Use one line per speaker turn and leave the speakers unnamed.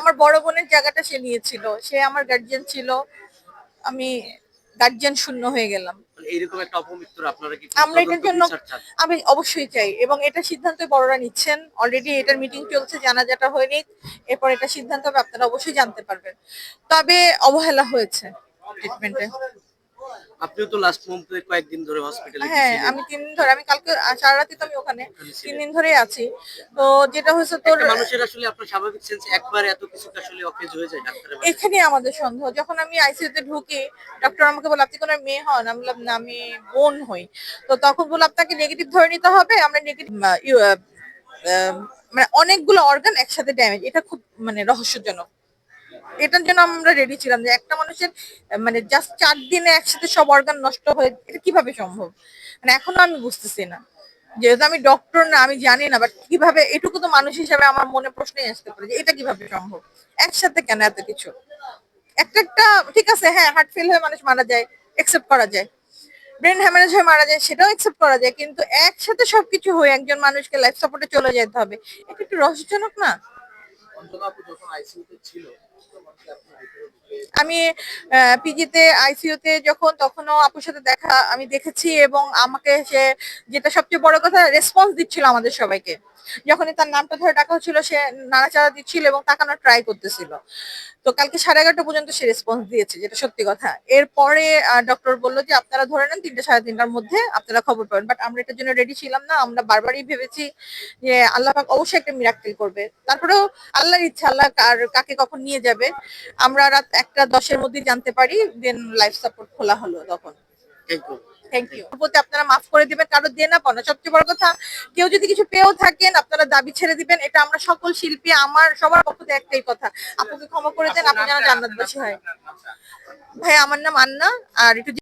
আমার বড় বোনের জায়গাটা সে নিয়েছিল। সে আমার গার্জিয়ান ছিল। আমি গার্জিয়ান শূন্য হয়ে গেলাম।
মানে এইরকম একটা অপমৃত্যুর আপনারা কি
আমরা এটার জন্য আমি অবশ্যই চাই এবং এটা সিদ্ধান্ত বড়রা নিচ্ছেন। অলরেডি এটার মিটিং চলছে জানাজাটা হয়নি। এরপর এটা সিদ্ধান্ত হবে আপনারা অবশ্যই জানতে পারবেন। তবে অবহেলা হয়েছে ট্রিটমেন্টে
আপনিও তো লাস্ট মুহূর্তে কয়েকদিন ধরে হসপিটালে
হ্যাঁ আমি তিন দিন ধরে আমি কালকে সারা রাতি তো আমি ওখানে তিন দিন ধরেই আছি। তো যেটা হয়েছে তোর
মানুষের আসলে আপনার স্বাভাবিক সেন্স একবার এত কিছু আসলে অকেজ হয়ে যায় ডাক্তারের
এখানে আমাদের সন্দেহ যখন আমি আইসিইউতে ঢুকি ডক্টর আমাকে বলে আপনি কোনো মেয়ে হন? আমি বললাম না আমি বোন হই। তো তখন বলে আপনাকে নেগেটিভ ধরে নিতে হবে আমরা নেগেটিভ মানে অনেকগুলো অর্গান একসাথে ড্যামেজ এটা খুব মানে রহস্যজনক। এটার জন্য আমরা রেডি ছিলাম যে একটা মানুষের মানে জাস্ট চার দিনে একসাথে সব অর্গান নষ্ট হয়ে এটা কীভাবে সম্ভব? মানে এখনও আমি বুঝতেছি না। যেহেতু আমি ডক্টর না, আমি জানি না বাট কীভাবে এটুকু তো মানুষ হিসাবে আমার মনে প্রশ্নই আসতে পারে যে এটা কীভাবে সম্ভব? একসাথে কেন এত কিছু? একটা একটা ঠিক আছে হ্যাঁ হার্ট ফেল হয়ে মানুষ মারা যায় একসেপ্ট করা যায়। ব্রেন হ্যামারেজ হয়ে মারা যায়, সেটাও একসেপ্ট করা যায়, কিন্তু একসাথে সবকিছু হয়ে একজন মানুষকে লাইফ সাপোর্টে চলে যেতে হবে। এটা একটু রহস্যজনক না? আমি পিজিতে আইসিইউতে যখন তখনও আপুর সাথে দেখা আমি দেখেছি এবং আমাকে সে যেটা সবচেয়ে বড় কথা রেসপন্স দিচ্ছিল আমাদের সবাইকে। যখনই তার নামটা ধরে ডাকা হচ্ছিল, সে নাড়াচাড়া দিচ্ছিল এবং তাকানোর ট্রাই করতেছিল। তো কালকে সাড়ে এগারোটা পর্যন্ত সে রেসপন্স দিয়েছে, যেটা সত্যি কথা। এরপরে ডক্টর বলল যে, আপনারা ধরে নেন তিনটে সাড়ে তিনটার মধ্যে আপনারা খবর পাবেন বাট আমরা এটার জন্য রেডি ছিলাম না। আমরা বারবারই ভেবেছি যে, আল্লাহ অবশ্যই একটা মিরাক্কেল করবে। তারপরেও আল্লাহর ইচ্ছা আল্লাহ আর কাকে কখন নিয়ে যাবে আমরা রাত একটা দশের মধ্যে জানতে পারি দেন লাইফ সাপোর্ট খোলা হলো তখন।
Thank
থ্যাংক ইউ প্রতি আপনারা মাফ করে দিবেন কারও দিয়ে না পানো সবচেয়ে বড় কথা কেউ যদি কিছু পেয়েও থাকেন আপনারা দাবি ছেড়ে দিবেন এটা আমরা সকল শিল্পী আমার সবার পক্ষ থেকে একটাই কথা। আপুকে ক্ষমা করে দেন আপনি যেন জান্নাতবাসী হয়। ভাই আমার নাম আন্না আর একটু